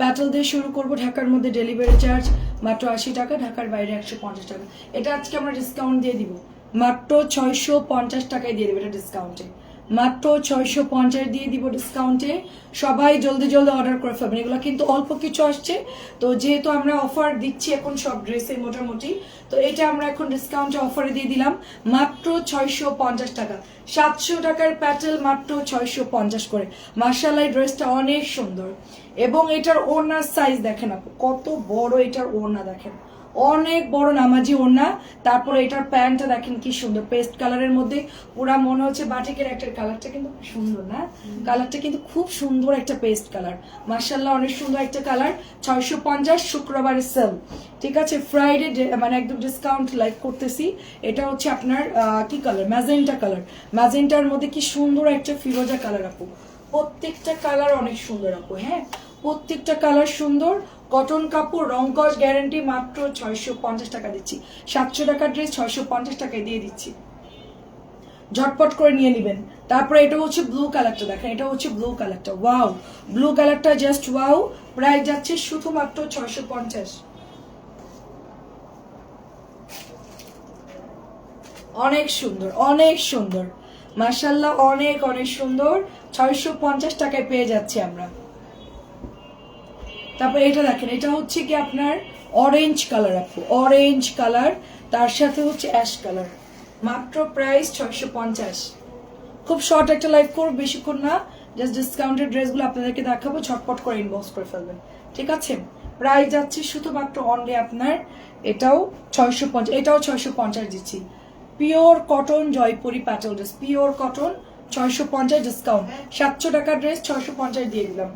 প্যাটেল দিয়ে শুরু করব, ঢাকার মধ্যে ডেলিভারি চার্জ মাত্র আশি টাকা, ঢাকার বাইরে একশো পঞ্চাশ টাকা। এটা আজকে আমরা ডিসকাউন্ট দিয়ে দিব। মাত্র ছয়শো পঞ্চাশ টাকায় দিয়ে দেবো এটা ডিসকাউন্টে মাত্র ছয়শো পঞ্চাশ দিয়ে দিব ডিসকাউন্টে সবাই জলদি জলদি অর্ডার করে ফেলবেন। এগুলো কিন্তু অল্প কিছু আসছে। তো যেহেতু আমরা অফার দিচ্ছি এখন সব ড্রেসে মোটামুটি, তো এটা আমরা এখন ডিসকাউন্টে অফারে দিয়ে দিলাম। মাত্র ছয়শো পঞ্চাশ টাকা। সাতশো টাকার প্যাটেল মাত্র ছয়শো পঞ্চাশ করে। মার্শাল এই ড্রেসটা অনেক সুন্দর। এবং এটার ওড়নার সাইজ দেখেন আপু কত বড় এটার ওড়না দেখেন। অনেক বড় নামাজি ওড়না তারপরে এটার প্যান্টটা দেখেন কি সুন্দর পেস্ট কালারের মধ্যে। পুরা মনে হচ্ছে বাটিকের একটা কালারটা কিন্তু সুন্দর না? কালারটা কিন্তু খুব সুন্দর একটা পেস্ট কালার মার্শাল্লাহ অনেক সুন্দর একটা কালার ছয়শো পঞ্চাশ শুক্রবারের সেল ঠিক আছে ফ্রাইডে মানে একদম ডিসকাউন্ট লাইক করতেছি। এটা হচ্ছে আপনার কি কালার ম্যাজেন্টা কালার ম্যাজেন্টার মধ্যে কি সুন্দর একটা ফিরোজা কালার আপু। প্রত্যেকটা কালার অনেক সুন্দর আপু হ্যাঁ? প্রত্যেকটা কালার সুন্দর কটন কাপড় রংকস গ্যারান্টি মাত্র ছয়শো পঞ্চাশ টাকা দিচ্ছি। সাতশো টাকার ড্রেস ছয়শো পঞ্চাশ টাকায় দিয়ে দিচ্ছি। ঝটপট করে নিয়ে নেবেন। তারপরে এটা হচ্ছে ব্লু কালারটা দেখেন, এটা হচ্ছে ব্লু কালারটা ওয়াও ব্লু কালারটা জাস্ট ওয়াও প্রাইস যাচ্ছে শুধুমাত্র ছয়শো পঞ্চাশ। অনেক সুন্দর অনেক সুন্দর। মার্শাল্লাহ অনেক অনেক সুন্দর। ছয়শো পঞ্চাশ টাকায় পেয়ে যাচ্ছি আমরা। তারপর এটা দেখেন, এটা হচ্ছে কি আপনার অরেঞ্জ কালার আপু অরেঞ্জ কালার তার সাথে হচ্ছে অ্যাশ কালার মাত্র প্রাইস ছয়শো পঞ্চাশ। খুব শর্ট একটা লাইফ করব বেশিক্ষণ না জাস্ট ডিসকাউন্টেড ড্রেসগুলো আপনাদেরকে দেখাবো, ঝটপট করে ইনবক্স করে ফেলবেন। ঠিক আছে? প্রাইস যাচ্ছে শুধুমাত্র অনলি আপনার, এটাও ছয়শো পঞ্চাশ, এটাও ছয়শো পঞ্চাশ দিচ্ছি। পিওর কটন জয়পুরি প্যাটেল ড্রেস পিওর কটন ছয়শো পঞ্চাশ ডিসকাউন্ট সাতশো টাকার ড্রেস ছয়শো পঞ্চাশ দিয়ে দিলাম।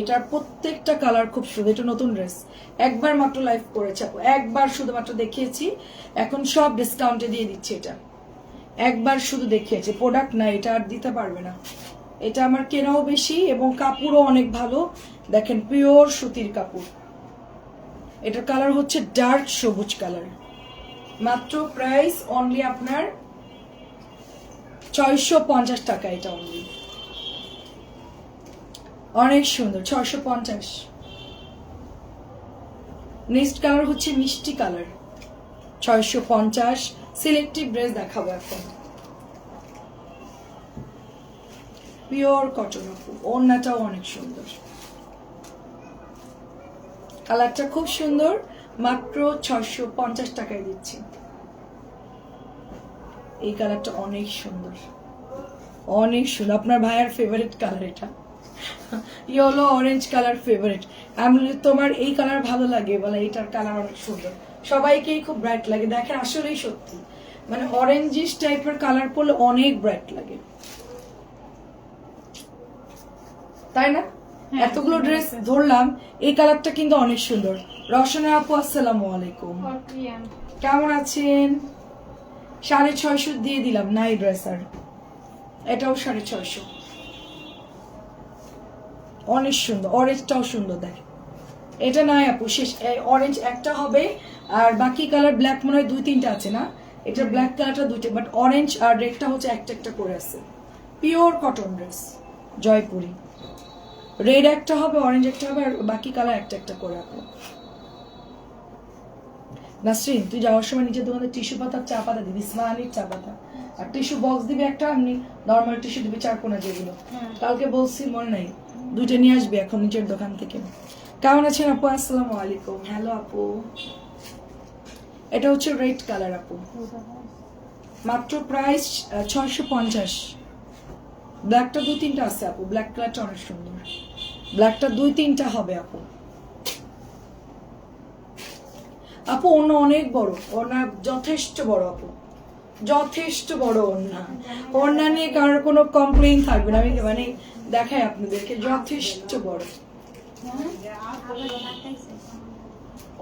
এটার প্রত্যেকটা কালার খুব সুন্দর। এটা নতুন ড্রেস একবার মাত্র লাইভ করেছে। একবার শুধুমাত্র দেখিয়েছি। এখন সব ডিসকাউন্টে দিয়ে দিচ্ছি এটা। একবার শুধু দেখিয়েছি। প্রোডাক্ট না, এটা আর দিতে পারবে না। এটা আমার কেনাও বেশি এবং কাপড়ও অনেক ভালো। দেখেন পিওর সুতির কাপড়। এটার কালার হচ্ছে ডার্ক সবুজ কালার মাত্র প্রাইস অনলি আপনার ছয়শো পঞ্চাশ টাকা এটা অনলি অনেক সুন্দর, ছয়শো পঞ্চাশ। নেক্সট কালার হচ্ছে মিষ্টি কালার ছয়শো পঞ্চাশ সিলেক্টিভ ড্রেস দেখাবো এখন। পিওর কটন আপু, ওড়নাটাও অনেক সুন্দর। কালারটা খুব সুন্দর, মাত্র ছয়শো পঞ্চাশ টাকায় দিচ্ছি। এই কালারটা অনেক সুন্দর। অনেক সুন্দর। আপনার ভাইয়ের ফেভারিট কালার এটা। ইয়েলো অরেঞ্জ কালার ফেভারিট আমি তোমার এই কালার ভালো লাগে? বলে এটার কালার অনেক সুন্দর। সবাইকেই খুব ব্রাইট লাগে। দেখেন আসলেই সত্যি। মানে অরেঞ্জিস টাইপের কালার পরলে অনেক ব্রাইট লাগে। তাই না? হ্যাঁ, এতগুলো ড্রেস ধরলাম এই কালারটা কিন্তু অনেক সুন্দর। রসনা আপু আসসালামু আলাইকুম। কেমন আছেন? সাড়ে ছয়শো দিয়ে দিলাম নাই ড্রেসার এটাও সাড়ে ছয়শো। অনেক সুন্দর অরেঞ্জটাও সুন্দর দেখ। এটা নাই আপু, শেষ অরেঞ্জ একটা হবে, আর বাকি কালার ব্ল্যাক মনে হয় দুই, তিনটা আছে না? এটা ব্ল্যাক কালারটা দুইটা বাট অরেঞ্জ আর রেডটা হচ্ছে একটা একটা করে আছে। Pure cotton dress Jaipuri. Red একটা হবে অরেঞ্জ একটা হবে, আর বাকি কালার একটা একটা করে আপু নাসরিন তুই যাওয়ার সময় নিজের দোকানে টিস্যু পাতা চা পাতা দিবি স্মাইলির চা পাতা। আর টিস্যু বক্স দিবি একটা এমনি নর্মাল টিস্যু দিবি চার কোনা যেগুলো। কালকে বলছি মনে নাই দুইটা নিয়ে আসবি এখন নিজের দোকান থেকে। কেমন আছেন আপু? আসসালামু আলাইকুম। হ্যালো আপু। এটা হচ্ছে রেড কালার আপু। মাত্র প্রাইস ছয়শো পঞ্চাশ। ব্ল্যাকটা দুই তিনটা আছে আপু। ব্ল্যাক কালারটা অনেক সুন্দর। ব্ল্যাকটা দুই তিনটা হবে আপু। আপু ওনা অনেক বড়। ওনা যথেষ্ট বড় আপু। যথেষ্ট বড় ওনা ওনা নিয়ে কারোর কোনো কমপ্লেইন থাকবে না। আমি মানে দেখাই আপনাদেরকে যথেষ্ট বড়।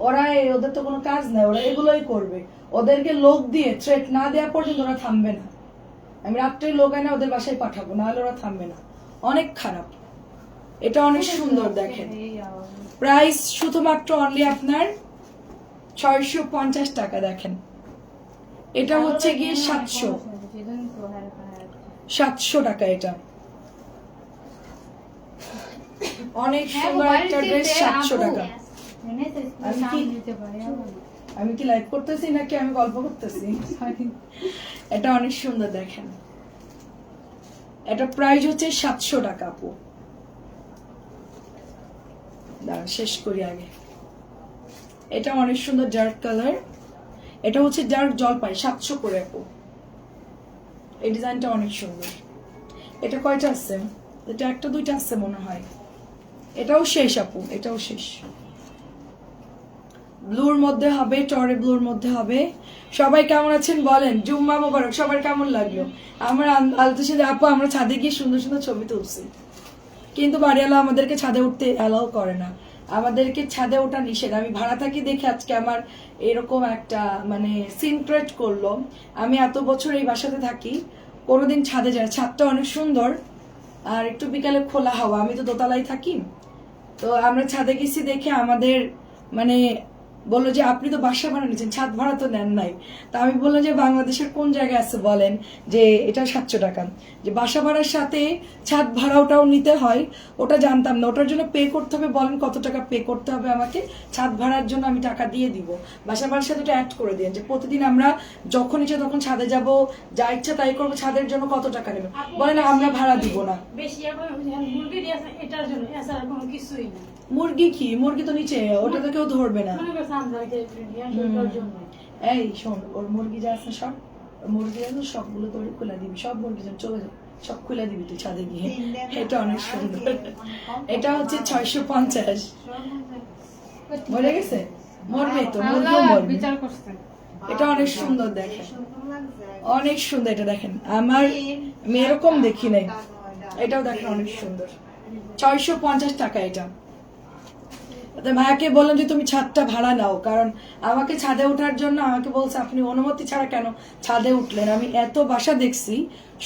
ওরা ওদের তো কোনো কাজ নাই। ওরা এগুলোই করবে। ওদেরকে লোক দিয়ে থ্রেট না দেওয়া পর্যন্ত ওরা থামবে না। আমি রাত্রে লোক এনে ওদের বাসায় পাঠাবো। নাহলে ওরা থামবে না। অনেক খারাপ। এটা অনেক সুন্দর দেখেন। প্রাইস শুধুমাত্র অনলি আপনার ছয়শো পঞ্চাশ টাকা দেখেন। এটা হচ্ছে গিয়ে সাতশো। সাতশো টাকা এটা। অনেক হ্যাঁ, সুন্দর একটা ড্রেস সাতশো টাকা। আমি কি- লাইভ করতেছি নাকি আমি গল্প করতেছি? এটা অনেক সুন্দর দেখেন। এটা প্রাইস হচ্ছে সাতশো টাকা আপু। দাঁড়ান, শেষ করি আগে। এটা অনেক সুন্দর ডার্ক কালার এটা হচ্ছে ডার্ক জলপাই, সাতশো করে আপু। এই ডিজাইনটা অনেক সুন্দর। এটা কয়টা আছে? এটা একটা, দুইটা আছে মনে হয়। এটাও শেষ আপু, এটাও শেষ। ব্লুর মধ্যে হবে টরে ব্লুর মধ্যে হবে। সবাই কেমন আছেন বলেন? জুম্মা মোবারক, সবার কেমন লাগল? আমার আল- আলতো সাথে আপু, আমরা ছাদে গিয়ে সুন্দর সুন্দর ছবি তুলছি। কিন্তু বাড়িওয়ালা আমাদেরকে ছাদে উঠতে অ্যালাউ করে না। আমাদেরকে ছাদে ওটা নিষেধ। আমি ভাড়া থাকি দেখে আজকে আমার এরকম একটা মানে সিন ক্রিয়েট করল। আমি এত বছর এই বাসাতে থাকি, কোনোদিন ছাদে যায় ছাদটা অনেক সুন্দর, আর একটু বিকালে খোলা হাওয়া। আমি তো দোতলায় থাকি। তো আমরা ছাদে গেছি দেখে আমাদের মানে বলল যে আপনি তো বাসা ভাড়া নিচ্ছেন ছাদ ভাড়া তো নেন নাই। তা আমি বললাম যে বাংলাদেশের কোন জায়গায় আছে বলেন যে এটা সাতশো টাকা? যে বাসা ভাড়ার সাথে ছাদ ভাড়াওটাও নিতে হয় ওটা জানতাম না। ওটার জন্য পে করতে হবে বলেন কত টাকা পে করতে হবে আমাকে? ছাদ ভাড়ার জন্য আমি টাকা দিয়ে দিব। বাসা ভাড়ার সাথে ওটা অ্যাড করে দিন যে প্রতিদিন আমরা যখন ইচ্ছে তখন ছাদে যাব যা ইচ্ছা তাই করব ছাদের জন্য কত টাকা নেবে বলেন আমরা ভাড়া দিব না। বেশি এটার জন্য এছাড়া কোনো কিছুই না। মুরগি কি? মুরগি তো নিচে ওটা তো কেউ ধরবে না। এই শোন ওর মুরগি যা আছে সব মুরগি আছে সবগুলো তোর খুলে দিবি সব মুরগি যেন চলে যাবে সব খুলে দিবি তুই ছাদে গিয়ে। এটা অনেক সুন্দর। এটা হচ্ছে ছয়শো পঞ্চাশ। মরে গেছে? মরবে তো মুরগিও মরবে। এটা অনেক সুন্দর দেখেন। অনেক সুন্দর এটা দেখেন। আমার আমি এরকম দেখি নাই। এটাও দেখেন অনেক সুন্দর। ছয়শো পঞ্চাশ টাকা এটা। ভাইয়াকে বললাম যে তুমি ছাদটা ভাড়া নাও কারণ আমাকে ছাদে ওঠার জন্য আমাকে বলছে আপনি অনুমতি ছাড়া কেন ছাদে উঠলেন? আমি এত বাসা দেখছি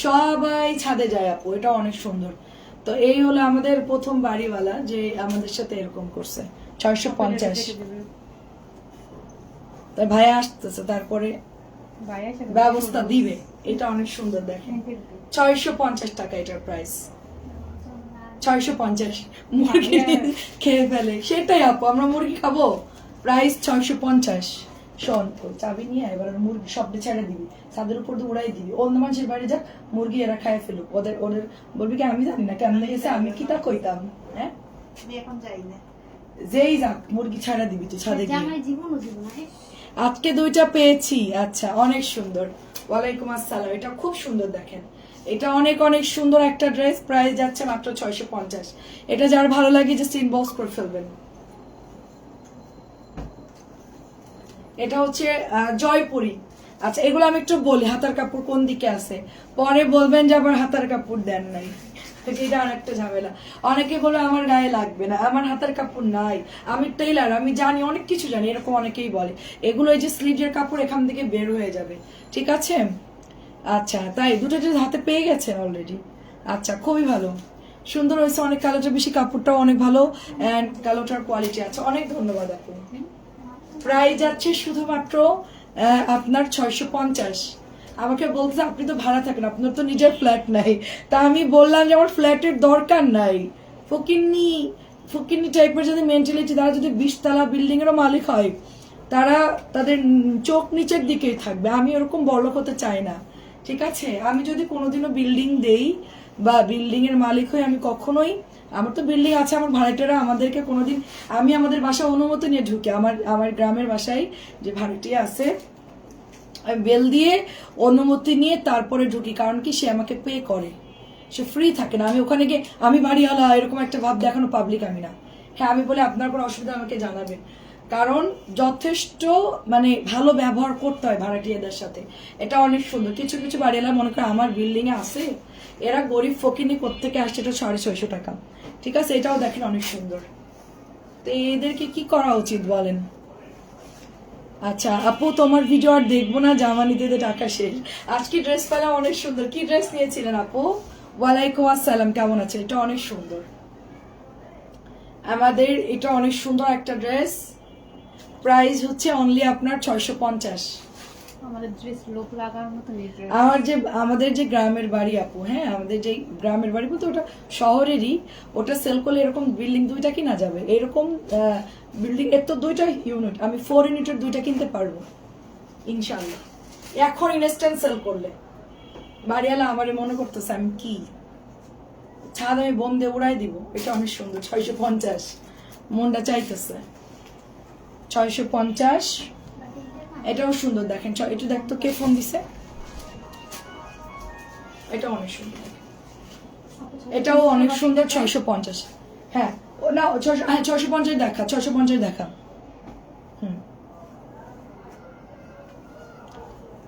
সবাই ছাদে যায় আপু এটা অনেক সুন্দর। তো এই হলো আমাদের প্রথম বাড়িওয়ালা যে আমাদের সাথে এরকম করছে ছয়শো পঞ্চাশ। তাই ভাইয়া আসতেছে তারপরে ব্যবস্থা দিবে এটা অনেক সুন্দর দেখেন। ছয়শো পঞ্চাশ টাকা এটার প্রাইস ছয়শো পঞ্চাশ মুরগি খেয়ে ফেলে। সেটাই আপু আমরা মুরগি খাব। প্রাইস ছয়শো পঞ্চাশ। শোন তো চাবি নিয়ে এবার মুরগি ছেড়ে দিবি। ছাদের উপর দিয়ে উড়াই দিবি। অন্য মানুষের বাড়ি যাক মুরগি এরা খায় ফেলুক। ওদের ওদের বলবি কি আমি জানি না কেমন গেছে আমি কি তা কইতাম হ্যাঁ? এখন যাই না। যেই যাক মুরগি ছাড়া দিবি তুই ছাদে গিয়ে। আজকে দুইটা পেয়েছি। আচ্ছা অনেক সুন্দর। ওয়ালাইকুম আসসালাম। এটা খুব সুন্দর দেখেন। এটা অনেক অনেক সুন্দর একটা ড্রেস, প্রাইস যাচ্ছে মাত্র ছয়শো পঞ্চাশ। এটা যার ভালো লাগে যে ইনবক্স করে ফেলবেন। এটা হচ্ছে জয়পুরি। আচ্ছা এগুলো আমি একটু বলি, হাতার কাপড় কোন দিকে আছে? পরে বলবেন যে আবার হাতার কাপড় দেন নাই। এটা একটা ঝামেলা। অনেকে বলে, আমার গায়ে লাগবে না। আমার হাতের কাপড় নাই। আমি টেইলার আমি জানি, অনেক কিছু জানি, এরকম অনেকেই বলে। এগুলো এই যে স্লিভের কাপড় এখান থেকে বের হয়ে যাবে। ঠিক আছে? আচ্ছা তাই? দুটো ড্রেস হাতে পেয়ে গেছেন অলরেডি আচ্ছা খুবই ভালো। সুন্দর হয়েছে অনেক কালোটা বেশি কাপড়টাও অনেক ভালো অ্যান্ড কালোটার কোয়ালিটি আছে। অনেক ধন্যবাদ আপু। প্রাইস যাচ্ছে শুধুমাত্র আপনার ছয়শো পঞ্চাশ। আমাকে বলছে আপনি তো ভাড়া থাকেন, আপনার তো নিজের ফ্ল্যাট নাই। তা আমি বললাম যে আমার ফ্ল্যাটের দরকার নাই। ফকিন্নি ফকিন্নি টাইপের যদি মেন্টালিটি তারা যদি বিশতলা বিল্ডিং এরও মালিক হয়, তারা তাদের চোখ নিচের দিকেই থাকবে। আমি ওরকম বড়লোক হতে চাই না। ঠিক আছে? আমি যদি কোনোদিনও বিল্ডিং দেই বা বিল্ডিং এর মালিক হই, আমি কখনোই, আমার তো বিল্ডিং আছে, আমার ভাড়াটিয়ারা আমাদেরকে কোনোদিন, আমি আমাদের বাসায় অনুমতি নিয়ে ঢুকে। আমার আমার গ্রামের বাসায় যে ভাড়াটিয়া আছে বেল দিয়ে অনুমতি নিয়ে তারপরে ঢুকি, কারণ কি, সে আমাকে পে করে। সে ফ্রি থাকে না। আমি ওখানে গিয়ে, আমি বাড়িওয়ালা, এরকম একটা ভাব দেখানো পাবলিক আমি না। হ্যাঁ আমি বলে আপনার কোনো অসুবিধা আমাকে জানাবেন। কারণ যথেষ্ট মানে ভালো ব্যবহার করতে হয় ভাড়াটিয়াদের সাথে। এটা অনেক সুন্দর। কিছু কিছু বাড়িওয়ালা মনে করে আমার বিল্ডিং এ আছে, এরা গরিব ফকিনি কোত্থেকে আসছে এটা সাড়ে ছয়শো টাকা। ঠিক আছে? এটাও দেখেন অনেক সুন্দর। তো এদেরকে কি করা উচিত বলেন? আচ্ছা আপু, তোমার ভিডিও আর দেখব না জামা নিতে টাকা শেষ। আজকে ড্রেস পেলাম অনেক সুন্দর। কি ড্রেস নিয়েছিলেন আপু? ওয়ালাইকুম আসসালাম, কেমন আছে এটা অনেক সুন্দর। আমাদের এটা অনেক সুন্দর একটা ড্রেস প্রাইস হচ্ছে অনলি আপনার ছয়শো পঞ্চাশ। আমাদের ড্রেস লোক লাগার মতো নেই আমার যে আমাদের যে গ্রামের বাড়ি আপু হ্যাঁ আমাদের যে গ্রামের বাড়ি বলতে ওটা শহরেরই ওটা সেল করলে এরকম বিল্ডিং দুইটা কিনা যাবে। এরকম বিল্ডিং এর তো দুইটা ইউনিট আমি ফোর ইউনিটের দুইটা কিনতে পারব ইনশাল্লাহ এখন ইনস্ট্যান্ট সেল করলে। বাড়িওয়ালা আমারে মনে করতেছে আমি কি? ছাদ আমি বন্ধে উড়াই দিব এটা অনেক সুন্দর ছয়শো পঞ্চাশ। মনটা চাইতেছে। ছয়শো পঞ্চাশ। এটাও সুন্দর দেখেন। একটু দেখতো কে ফোন দিছে? এটা অনেক সুন্দর। এটাও অনেক সুন্দর, ছয়শো পঞ্চাশ। হ্যাঁ ও না ছয়শো হ্যাঁ ছয়শো পঞ্চাশ দেখা, ছয়শো পঞ্চাশ দেখা। হুম।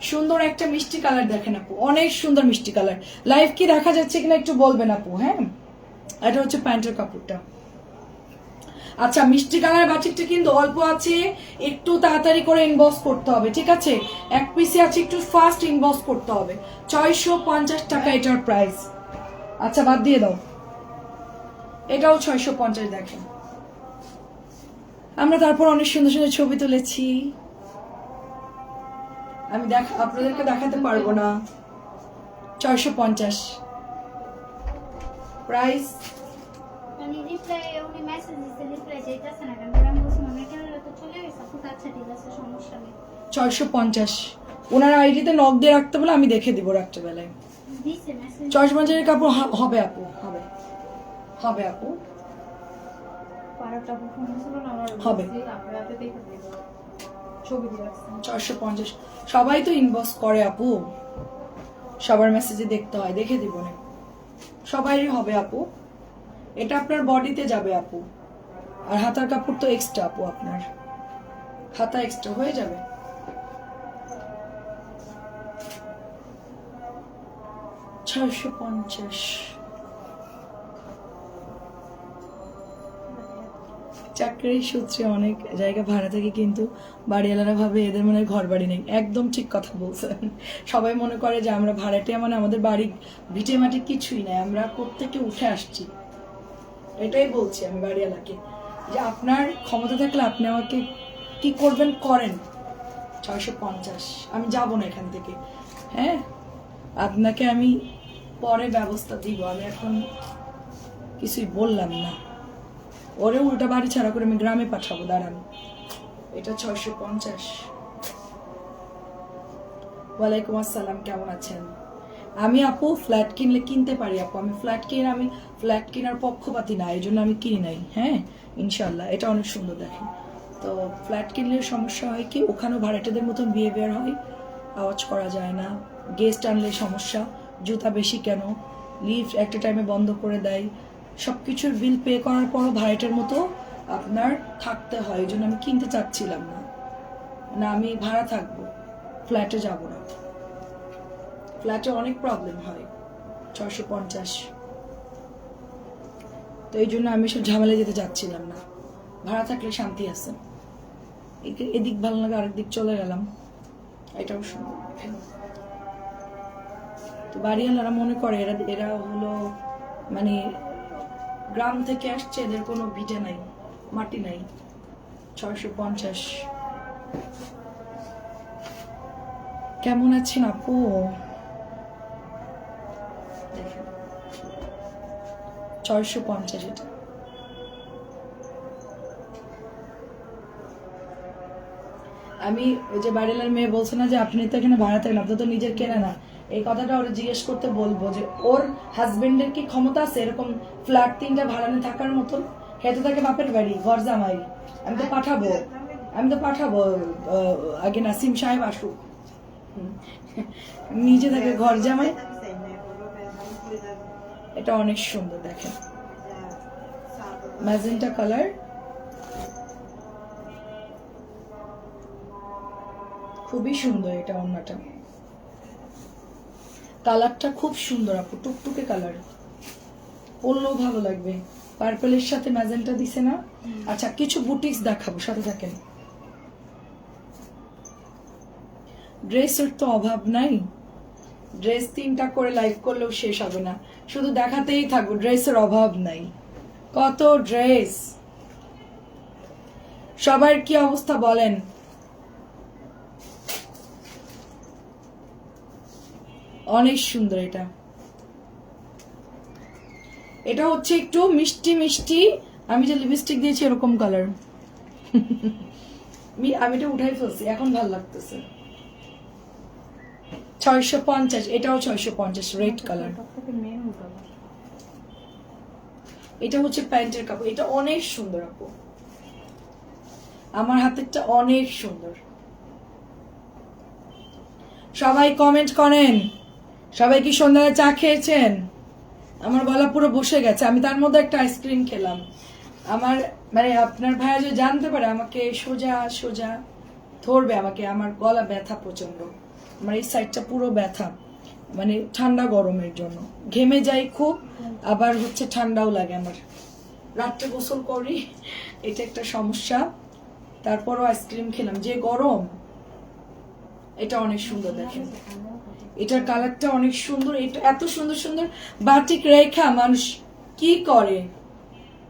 সুন্দর একটা মিষ্টি কালার দেখেন আপু, অনেক সুন্দর মিষ্টি কালার। লাইভ কি দেখা যাচ্ছে কিনা একটু বলবেন আপু হ্যাঁ? এটা হচ্ছে প্যান্টের কাপড়টা। আচ্ছা মিষ্টি কালার বাটিকটা কিন্তু অল্প আছে, একটু তাড়াতাড়ি করে ইনবক্স করতে হবে, ঠিক আছে? এক পিসে আছে, একটু ফাস্ট ইনবক্স করতে হবে। ছয়শো পঞ্চাশ টাকা এটার প্রাইস আচ্ছা বাদ দিয়ে দাও। এটাও ছয়শো পঞ্চাশ, দেখেন। আমরা তারপর অনেক সুন্দর সুন্দর ছবি তুলেছি। আমি দেখ, আপনাদেরকে দেখাতে পারব না। ছয়শো পঞ্চাশ। প্রাইস উনি রিপ্লাই উনি মেসেজ দিতে রিপ্লাই চাইতেছে না কেন? আমি বলছি মনে ক্যামেরা তো চলে গেছে। আচ্ছা ঠিক আছে সমস্যা নেই। ছয়শো পঞ্চাশ। ওনার আইডিতে নক দিয়ে রাখতে বলে আমি দেখে দিব রাত্রেবেলায়। চয়েস বাজারের কাপড় হবে আপু হবে। হবে আপু। হবে। ছয়শো পঞ্চাশ। সবাই তো ইনবক্স করে আপু। সবার মেসেজে দেখতে হয় দেখে দিব না। সবাইরই হবে আপু। এটা আপনার বডিতে যাবে আপু। আর হাতার কাপড় তো এক্সট্রা আপু আপনার। হাতা এক্সট্রা হয়ে যাবে। ছয়শো পঞ্চাশ। চাকরির সূত্রে অনেক জায়গা ভাড়া থাকে, কিন্তু বাড়িওয়ালারা ভাবে এদের মনে ঘর বাড়ি নেই। একদম ঠিক কথা বলছেন। সবাই মনে করে যে আমরা ভাড়াটিয়া মানে আমাদের বাড়ি ভিটে মাটি কিছুই নাই। আমরা প্রত্যেকে উঠে আসছি। এটাই বলছি আমি বাড়িওয়ালাকে। যে আপনার ক্ষমতা থাকলে আপনি আমাকে কি করবেন করেন। ছয়শো পঞ্চাশ। আমি যাব না এখান থেকে। হ্যাঁ? আপনাকে আমি পরে ব্যবস্থা দিব। আমি এখন কিছুই বললাম না। ওরে উল্টা বাড়ি ছাড়া করে আমি গ্রামে পাঠাবো, দাঁড়ান। এটা ছয়শো পঞ্চাশ। ওয়ালাইকুম আসসালাম, কেমন আছেন? আমি আপু ফ্ল্যাট কিনলে কিনতে পারি আপু। আমি ফ্ল্যাট কিনে, আমি ফ্ল্যাট কেনার পক্ষপাতি না, এই জন্য আমি কিনি নাই। হ্যাঁ? ইনশাল্লাহ এটা অনেক সুন্দর দেখে তো ফ্ল্যাট কিনলে সমস্যা হয় কি, ওখানেও ভাড়াটেদের মতন বিহেভিয়ার হয়। আওয়াজ করা যায় না। গেস্ট আনলে সমস্যা। জুতা বেশি কেন? লিফট একটা টাইমে বন্ধ করে দেয়। সব কিছুর বিল পে করার পরও ভাড়াটের মতো আপনার থাকতে হয়। এই জন্য আমি কিনতে চাচ্ছিলাম না। না, আমি ভাড়া থাকব। ফ্ল্যাটে যাব না। ফ্ল্যাটে অনেক প্রবলেম হয় ছশো পঞ্চাশ। তো এই জন্য আমি সব ঝামেলা যেতে চাচ্ছিলাম না। ভাড়া থাকলে শান্তি আছে। এদিক- ভালো লাগে, আরেক দিক চলে গেলাম। এটাও তো বাড়িওয়ালারা মনে করে, এরা এরা হলো মানে গ্রাম থেকে আসছে, এদের কোনো ভিটে নাই, মাটি নাই, ছয়শো পঞ্চাশ। কেমন আছেন আপু? ছয়শো পঞ্চাশ এটা। আমি ওই যে বাড়িলার মেয়ে বলছে না যে আপনি তো এখানে ভাড়া আপনি তো নিজের কেনে না। এই কথাটা ওরা জিজ্ঞেস করতে বলব যে ওর হাজবেন্ডের কি ক্ষমতা আছে এরকম ফ্ল্যাট তিনটা ভাড়া থাকার মতন? হেঁটে থাকে বাপের বাড়ি, ঘর জামাই। আমি তো পাঠাবো। আমি তো পাঠাবো আগে নাসিম সাহেব আসুক। নিজে থাকে ঘর জামাই। এটা অনেক সুন্দর দেখেন। Magenta colour. খুবই সুন্দর এটা অন্যটা। কালারটা খুব সুন্দর আপু টুকটুকে কালার। পরলেও ভালো লাগবে। পার্পলের সাথে ম্যাজেন্টা দিছে না? আচ্ছা কিছু বুটিক্স দেখাবো সাথে থাকেন। ড্রেসের তো অভাব নাই। ড্রেস তিনটা করে লাইভ করলেও শেষ হবে না। শুধু দেখাতেই থাকব, ড্রেসের অভাব নাই। কত ড্রেস? সবার কি অবস্থা বলেন? অনেক সুন্দর এটা। এটা হচ্ছে একটু মিষ্টি মিষ্টি, আমি যে লিপস্টিক দিয়েছি এরকম কালার আমি এটা উঠাই ফেলছি, এখন ভালো লাগতেছে। ছয়শো পঞ্চাশ এটাও ছয়শো পঞ্চাশ রেড কালার এটা হচ্ছে প্যান্টের কাপড় এটা অনেক সুন্দর আপু। আমার হাতেরটা অনেক সুন্দর। সবাই কমেন্ট করেন সবাই কি সন্ধ্যায় চা খেয়েছেন? আমার গলা পুরো বসে গেছে আমি তার মধ্যে একটা আইসক্রিম খেলাম। আমার মানে আপনার ভাইয়া যদি জানতে পারে আমাকে সোজা সোজা ধরবে আমাকে আমার গলা ব্যথা প্রচণ্ড আমার এই সাইডটা পুরো ব্যথা মানে ঠান্ডা গরমের জন্য। ঘেমে যাই খুব, আবার হচ্ছে ঠান্ডাও লাগে আমার। রাত্রে গোসল করি, এটা একটা সমস্যা। তারপরও আইসক্রিম খেলাম। যে গরম, এটা অনেক সুন্দর দেখেন। এটার কালারটা অনেক সুন্দর, এটা এত সুন্দর সুন্দর বাটিক রেখা, মানুষ কি করে?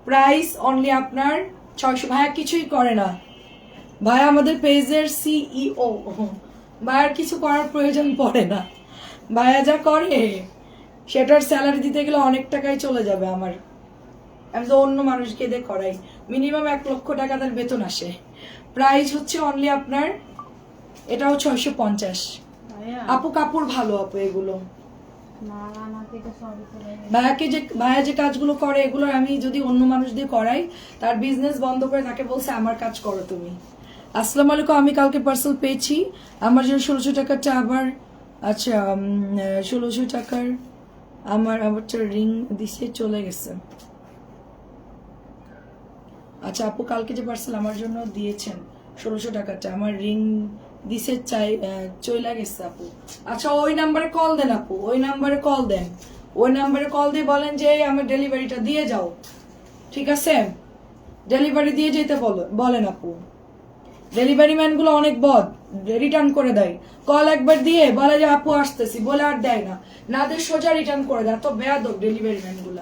প্রাইস অনলি আপনার ছয়শো, ভাইয়া কিছুই করে না। ভাইয়া আমাদের পেজের সিইও ভাইয়ার কিছু করার প্রয়োজন পড়ে না। ভাইয়া যা করে সেটার স্যালারি দিতে গেলে অনেক টাকাই চলে যাবে আমার। আমি তো অন্য মানুষকে দিয়ে করাই। মিনিমাম এক লক্ষ টাকা তার বেতন আসে। প্রাইস হচ্ছে অনলি আপনার এটাও ছয়শো পঞ্চাশ। আপু কাপড় ভালো আপু এগুলো। ভাইয়াকে যে ভাইয়া যে কাজগুলো করে এগুলো আমি যদি অন্য মানুষ দিয়ে করাই তার বিজনেস বন্ধ করে তাকে বলছে আমার কাজ করো তুমি। আসসালামু আলাইকুম, আমি কালকে পার্সেল পেয়েছি। আমার জন্য ষোলোশো টাকারটা আবার আচ্ছা ষোলোশো টাকার আমার আবারটা রিং দিছে, চলে গেছে। আচ্ছা আপু কালকে যে পার্সেল আমার জন্য দিয়েছেন, ষোলোশো টাকারটা আমার রিং দিছে, চাই চইলা গেছে, আপু। আচ্ছা ওই নাম্বারে কল দেন, আপু, ওই নাম্বারে কল দেন। ওই নাম্বারে কল দিয়ে বলেন যে আমার ডেলিভারিটা দিয়ে যাও। ঠিক আছে? ডেলিভারি দিয়ে যেতে বলো, বলেন, আপু। ডেলিভারি ম্যানগুলো অনেক বদ রিটার্ন করে দেয়। কল একবার দিয়ে বলে যে, আপু, আসতেছি। বলে আর দেয় না। না দিয়ে সোজা রিটার্ন করে দেয়। তো বেয়াদব ডেলিভারি ম্যানগুলো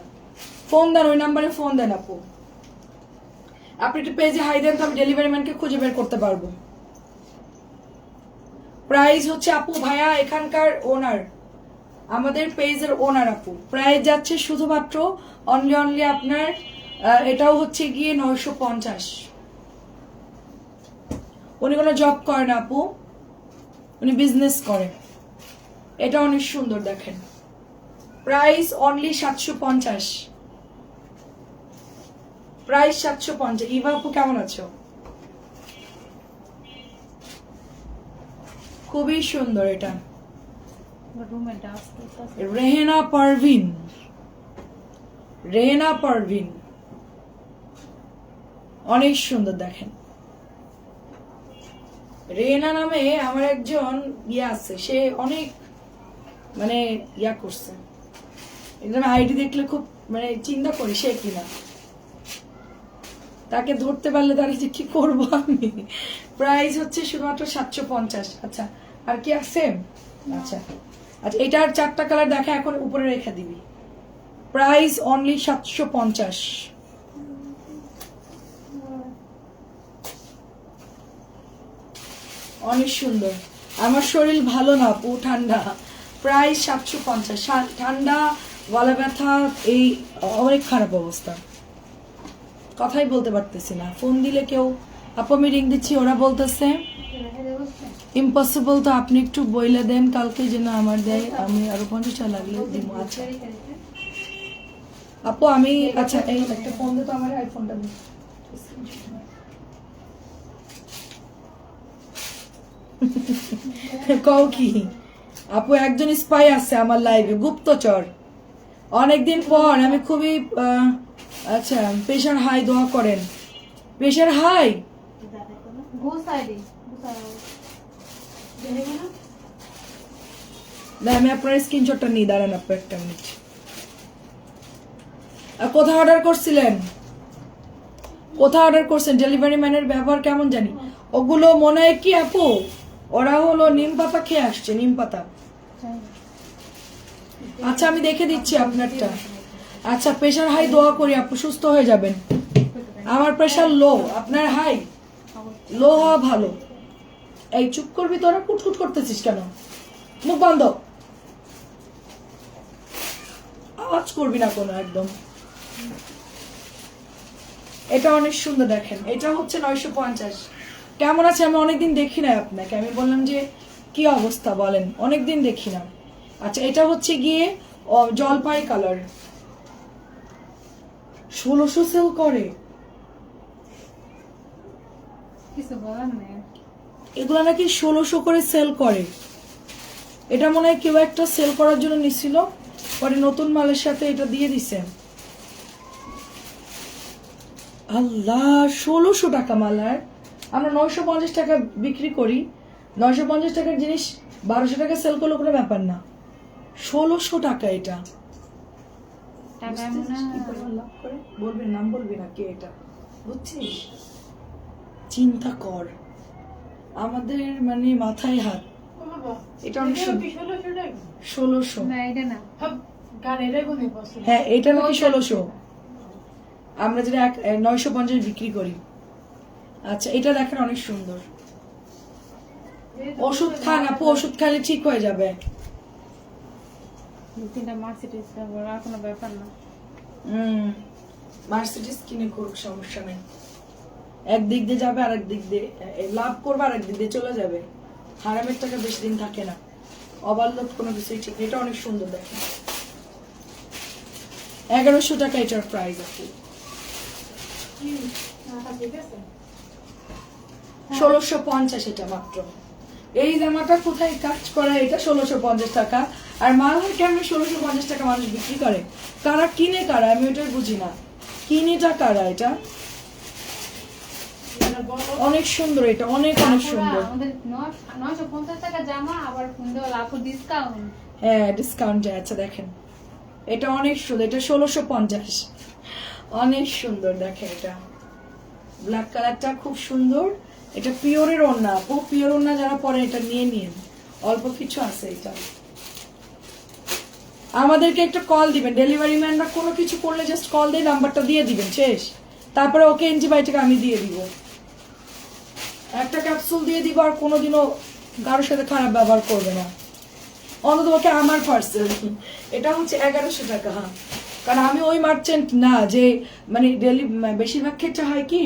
ফোন দেন, ওই নাম্বারে ফোন দেন, আপু। আপনি একটু পেজে হাই দেন, তো আমি ডেলিভারি ম্যানকে খুঁজে বের করতে পারব। প্রাইস হচ্ছে, আপু, ভাইয়া, এখানকার ওনার আমাদের পেজের ওনার আপু। প্রাইস যাচ্ছে শুধুমাত্র অনলি অনলি আপনার এটাও হচ্ছে গিয়ে নয়শো পঞ্চাশ। উনি কোনো জব করেন আপু। উনি বিজনেস করেন এটা অনেক সুন্দর দেখেন। প্রাইস অনলি সাতশো পঞ্চাশ। প্রাইস সাতশো পঞ্চাশ। ইভা আপু কেমন আছো? খুবই সুন্দর এটা। রেহেনা পারভিন। রেহেনা পারভিন। অনেক সুন্দর দেখেন। রেহেনা নামে আমার একজন ইয়ে আছে, সে অনেক মানে ইয়া করছে। একদম আইডি দেখলে খুব মানে চিন্তা করি সে কিনা। তাকে ধরতে পারলে তার যে কি করব আমি? প্রাইস হচ্ছে শুধুমাত্র সাতশো পঞ্চাশ। আচ্ছা আর কি আছে? আচ্ছা আচ্ছা এটার চারটা কালার দেখা এখন উপরে রেখে দিবি। প্রাইস অনলি সাতশো পঞ্চাশ। অনেক সুন্দর। আমার শরীর ভালো না, পু, ঠান্ডা। প্রায় সাতশো পঞ্চাশ। ঠান্ডা, গলা ব্যথা, এই অনেক খারাপ অবস্থা। কথাই বলতে পারতেছি না। ফোন দিলে কেউ, আপু, আমি রিং দিচ্ছি। ওরা বলতেছে ইম্পসিবল তো আপনি একটু বইলে দেন, কালকে যেন আমার দেয়, আমি আরও পঞ্চাশ টাকা লাগলে দিব। আচ্ছা। আপু, আমি আচ্ছা এই একটা ফোন দে আমার আইফোনটা দে। কও কি? আপু, একজন স্পাই আছে আমার গুপ্তচর। অনেকদিন পর আমি খুবই আচ্ছা প্রেশার হাই দোয়া করেন। প্রেশার হাই আমি আপনার স্ক্রিনশটটা নিয়ে দাঁড়ান আপু, একটা মিনিট কোথায় অর্ডার করছিলেন? কোথায় অর্ডার করছেন? ডেলিভারি ম্যানের ব্যবহার কেমন জানি? ওগুলো মনে হয় কি, আপু? ওরা হলো নিম পাতা খেয়ে আসছে, নিম পাতা। আচ্ছা আমি দেখে দিচ্ছি আপনারটা। আচ্ছা প্রেশার হাই দোয়া করি আপনি সুস্থ হয়ে যাবেন। আমার প্রেশার লো আপনার হাই লো হওয়া ভালো। এই চুপ করবি তোরা, কুটকুট করতেছিস কেন? মুখ বন্ধ। আওয়াজ করবি না কোনো, একদম। এটা অনেক সুন্দর দেখেন। এটা হচ্ছে নয়শো পঞ্চাশ। কেমন আছে? আমি অনেকদিন দেখি না আপনাকে। আমি বললাম যে কি অবস্থা বলেন? অনেকদিন দেখি না। আচ্ছা এটা হচ্ছে গিয়ে জলপাই কালার। ষোলোশো সেল করে। এগুলো নাকি ষোলোশো করে সেল করে। এটা মনে হয় কেউ একটা সেল করার জন্য নিছিল পরে নতুন মালের সাথে এটা দিয়ে দিছে। আল্লাহ ষোলোশো টাকা মাল আর? আমরা নয়শো পঞ্চাশ টাকা বিক্রি করি। নয়শো পঞ্চাশ টাকার জিনিস বারোশো টাকা সেল করলে কোনো ব্যাপার না। ষোলোশো টাকা এটা? বলবি নাম বলবি না কে এটা? বুঝছিস? চিন্তা কর। আমাদের মানে মাথায় হাত। এটা অনেক এটাও সুন্দর। কি 1600 টাকা? ষোলোশো বসে। হ্যাঁ এটা নাকি ষোলোশো। আমরা যেটা এক নয়শো পঞ্চাশ বিক্রি করি। আচ্ছা এটা দেখেন অনেক সুন্দর। ওষুধ খান আপু ওষুধ খাইলে ঠিক হয়ে যাবে। তিনটা আর কোনো ব্যাপার না। হুম কিনে করুক সমস্যা নেই। একদিক দিয়ে যাবে আর দিক দিয়ে লাভ করবে আর দিক দিয়ে চলে যাবে। হারামের টাকা বেশি দিন থাকে না। অবাল্যত কোনো কিছুই ঠিক। এটা অনেক সুন্দর দেখেন। এগারোশো টাকা এটার প্রাইস? আচ্ছা, আছে। ষোলোশো পঞ্চাশ এটা মাত্র। এই জামাটা কোথায় কাজ করা? এটা ষোলোশো পঞ্চাশ টাকা। আর মাল হয় কেমন ষোলোশো পঞ্চাশ টাকা মানুষ বিক্রি করে? কারা কিনে কারা? আমি ওটাই বুঝি না। কিনেটা কারা এটা? অনেক সুন্দর এটা অনেক অনেক সুন্দর। হ্যাঁ ডিসকাউন্টে আছে দেখেন। এটা অনেক সুন্দর এটা ষোলোশো পঞ্চাশ। অনেক সুন্দর দেখেন এটা। ব্ল্যাক কালারটা খুব সুন্দর। এটা পিওরের ওড়না খুব পিওর ওড়না যারা পরে এটা নিয়ে নিন। অল্প কিছু আছে এটা। আমাদেরকে একটা কল দিবেন। ডেলিভারি ম্যানরা কোনো কিছু করলে জাস্ট কল দিয়ে নাম্বারটা দিয়ে দিবেন, শেষ। তারপরে ওকে এন্টিবায়োটিক আমি দিয়ে দিব। একটা ক্যাপসুল দিয়ে দিব আর কোনোদিনও কারোর সাথে খারাপ ব্যবহার করবে না। অন্তত ওকে আমার পার্সেল এটা হচ্ছে এগারোশো টাকা হ্যাঁ। কারণ আমি ওই মার্চেন্ট না যে মানে ডেলি বেশিরভাগ ক্ষেত্রে হয় কি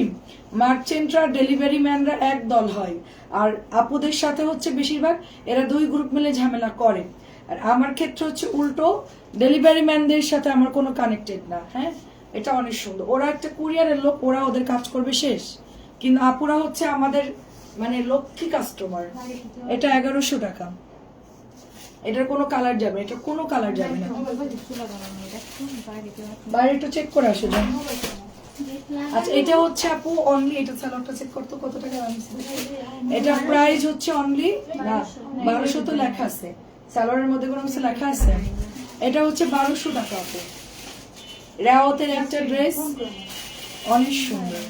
মার্চেন্টরা ডেলিভারি ম্যানরা এক দল হয়। আর আপুদের সাথে হচ্ছে বেশিরভাগ এরা দুই গ্রুপ মিলে ঝামেলা করে। আর আমার ক্ষেত্রে হচ্ছে উল্টো ডেলিভারি ম্যানদের সাথে আমার কোনো কানেক্টেড না হ্যাঁ? এটা অনেক সুন্দর। ওরা একটা কুরিয়ারের লোক ওরা ওদের কাজ করবে শেষ। কিন্তু আপুরা হচ্ছে আমাদের মানে লক্ষ্মী কাস্টমার এটা এগারোশো টাকা। এটার কোনো কালার যাবে এটা কোনো কালার যাবে না। বাইরে একটু চেক করে আসো যান আচ্ছা এটা হচ্ছে আপু অনলি এটা স্যালোডটা চেক করতে কত টাকা দাম? এটা প্রাইস হচ্ছে অনলি না বারোশো তো লেখা আছে। স্যালোয়ারের মধ্যে কোনো কিছু লেখা আছে? এটা হচ্ছে বারোশো টাকা আপু। রেওয়াতের একটা ড্রেস অনেক সুন্দর।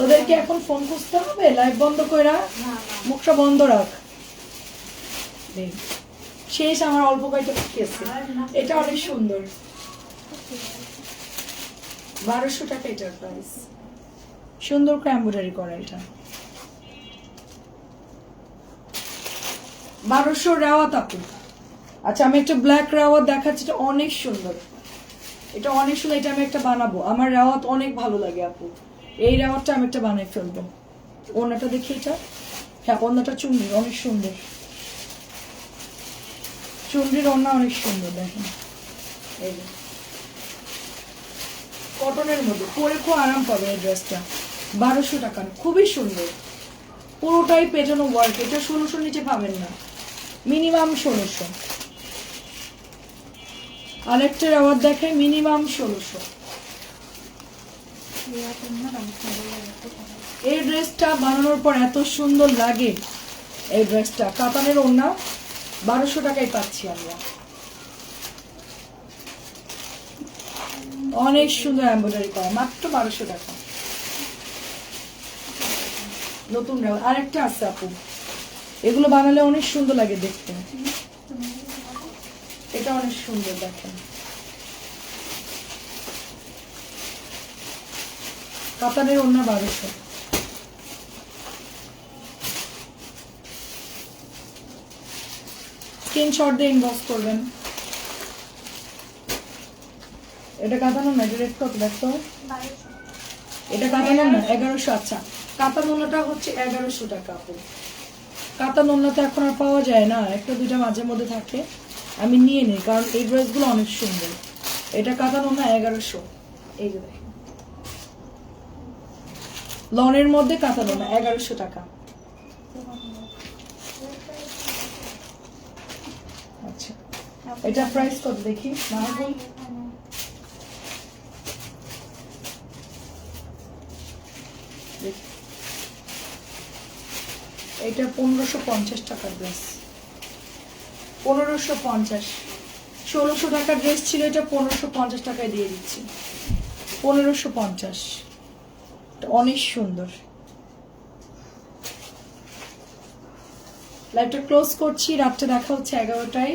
তোদেরকে এখন ফোন করতে হবে? লাইভ বন্ধ কইরা? মুখটা বন্ধ রাখ। শেষ আমার অল্প কয়টা বাকি আছে। এটা অনেক সুন্দর। বারোশো টাকা এটার প্রাইস সুন্দর করে এম্ব্রয়ডারি করা এটা। বারোশো রেওয়াত আপু। আচ্ছা আমি একটা ব্ল্যাক রাওয়াত দেখাচ্ছি এটা অনেক সুন্দর। এটা অনেক সুন্দর এটা আমি একটা বানাবো। আমার রাওয়াত অনেক ভালো লাগে আপু। এই রাওয়াতটা আমি একটা বানাই ফেলব। ওনাটা দেখি এটা। হ্যাঁ ওনাটা চুন্ডির অনেক সুন্দর। চুন্ডির ওনা অনেক সুন্দর, দেখেন। কটনের মধ্যে পরে খুব আরাম পাবে এই ড্রেসটা বারোশো টাকা, খুবই সুন্দর। পুরোটাই পেটানো ওয়ার্ক এটা ষোলোশো নিচে পাবেন না। মিনিমাম ষোলোশো। আরেকটার আবার দেখে মিনিমাম ষোলোশো। এই ড্রেসটা বানানোর পর এত সুন্দর লাগে। এই ড্রেসটা কাতানের ওড়না। বারোশো টাকায় পাচ্ছি আমরা। অনেক সুন্দর এমব্রয়ডারি করা, মাত্র বারোশো টাকা। নতুন আরেকটা আছে আপু। এগুলো বানালে অনেক সুন্দর লাগে দেখতে। এটা অনেক সুন্দর দেখেন। কাতানের অন্য বারোশো। স্ক্রিনশট দিয়ে ইনবক্স করবেন। এটা কাতানো না? রেট কত দেখো। এটা কাতানো না? এগারোশো আচ্ছা। কাতানোনাটা হচ্ছে এগারোশো টাকা, আপু। কাতানোনা তো এখন আর পাওয়া যায় না। একটা, দুইটা মাঝে মধ্যে থাকে। আমি নিয়ে নিই, কারণ এই ড্রেসগুলো অনেক সুন্দর। এটা কাতানোনা এগারোশো। এই যে দেখেন। লনের মধ্যে কাতানোনা এগারোশো টাকা আচ্ছা এটা প্রাইস কত দেখি? মাহবুব এটা পনেরোশো পঞ্চাশ টাকার ড্রেস পনেরোশো পঞ্চাশ। ষোলোশো টাকার ড্রেস ছিল, এটা পনেরোশো পঞ্চাশ টাকায় দিয়ে দিচ্ছি। পনেরোশো পঞ্চাশ। অনেক সুন্দর। লাইভটা ক্লোজ করছি, রাতটা দেখা হচ্ছে এগারোটায়।